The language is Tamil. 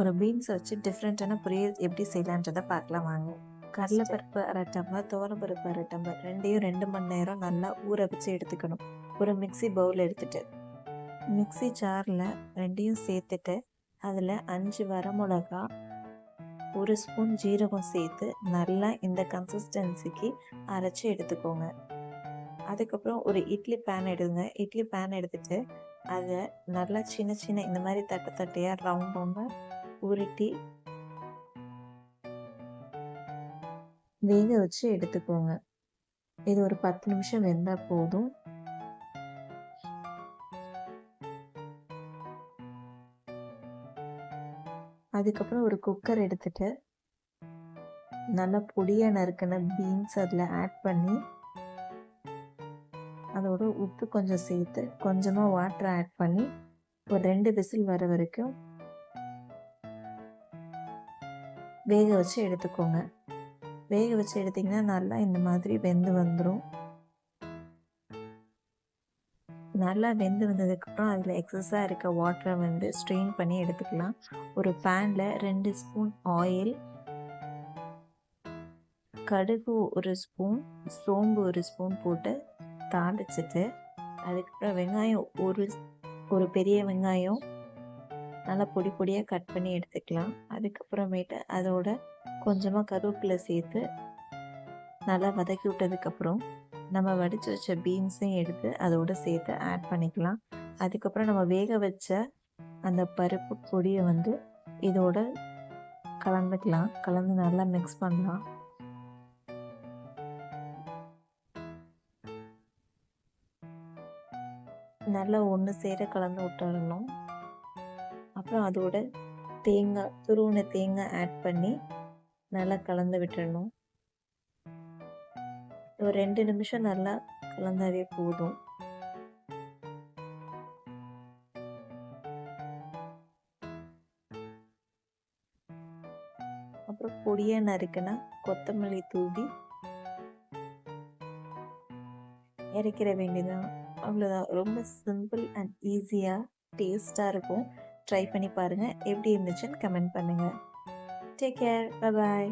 ஒரு பீன்ஸ் வச்சு டிஃப்ரெண்ட்டான பொரியல் எப்படி செய்யலான்றதை பார்க்கலாம் வாங்க. கடலைப்பருப்பு அரை டம்ளர் துவரம்பருப்பு அரை டம்ளர் ரெண்டையும் ரெண்டு மணி நேரம் நல்லா ஊற வச்சு எடுத்துக்கணும். ஒரு மிக்ஸி பவுல் எடுத்துட்டு மிக்ஸி ஜாரில் ரெண்டையும் சேர்த்துட்டு அதில் அஞ்சு வரமிளகா ஒரு ஸ்பூன் ஜீரகம் சேர்த்து நல்லா இந்த கன்சிஸ்டன்சிக்கு அரைச்சி எடுத்துக்கோங்க. அதுக்கப்புறம் ஒரு இட்லி பேன் எடுங்க. இட்லி பேன் எடுத்துட்டு அதை நல்லா சின்ன சின்ன இந்த மாதிரி தட்டை தட்டையாக ரவுண்ட் ரவுண்டாக உருட்டி வேக வச்சு எடுத்துக்கோங்க. இது ஒரு பத்து நிமிஷம் வெந்தால் போதும். அதுக்கப்புறம் ஒரு குக்கர் எடுத்துட்டு நல்லா பொடியாக நறுக்கின பீன்ஸ் அதில் ஆட் பண்ணி அதோட உப்பு கொஞ்சம் சேர்த்து கொஞ்சமாக வாட்டர் ஆட் பண்ணி ஒரு ரெண்டு விசில் வர வரைக்கும் வேக வச்சு எடுத்துக்கோங்க. வேக வச்சு எடுத்திங்கன்னா நல்லா இந்த மாதிரி வெந்து வந்துடும் நல்லா வெந்து வந்ததுக்கப்புறம் அதில் எக்ஸஸாக இருக்க வாட்டரை வந்து ஸ்ட்ரெயின் பண்ணி எடுத்துக்கலாம். ஒரு பேனில் ரெண்டு ஸ்பூன் ஆயில் கடுகு ஒரு ஸ்பூன் சோம்பு ஒரு ஸ்பூன் போட்டு தாளிச்சிட்டு அதுக்கப்புறம் வெங்காயம் ஒரு ஒரு பெரிய வெங்காயம் நல்லா பொடி பொடியாக கட் பண்ணி எடுத்துக்கலாம். அதுக்கப்புறமேட்டு அதோட கொஞ்சமாக கருவேப்பிலை சேர்த்து நல்லா வதக்கி விட்டதுக்கப்புறம் நம்ம வடித்து வச்ச பீன்ஸையும் எடுத்து அதோட சேர்த்து ஆட் பண்ணிக்கலாம். அதுக்கப்புறம் நம்ம வேக வச்ச அந்த பருப்பு பொடியை வந்து இதோட கலந்துக்கலாம். கலந்து நல்லா மிக்ஸ் பண்ணலாம். நல்லா ஒன்று சேர கலந்து விட்டுறணும். அப்புறம் அதோட தேங்காய் துருவின தேங்காய் ஆட் பண்ணி நல்லா கலந்து விட்டுறணும். ஒரு ரெண்டு நிமிஷம் நல்லா கலந்தாவே போதும். அப்புறம் பொடியை நறுக்கினா கொத்தமல்லி தூவி இறக்கிற வேண்டியதான் அவ்வளோதான் ரொம்ப சிம்பிள் அண்ட் ஈஸியாக டேஸ்ட்டாக இருக்கும். ட்ரை பண்ணி பாருங்கள் எப்படி இருந்துச்சுன்னு கமெண்ட் பண்ணுங்கள் டேக் கேர் பாய்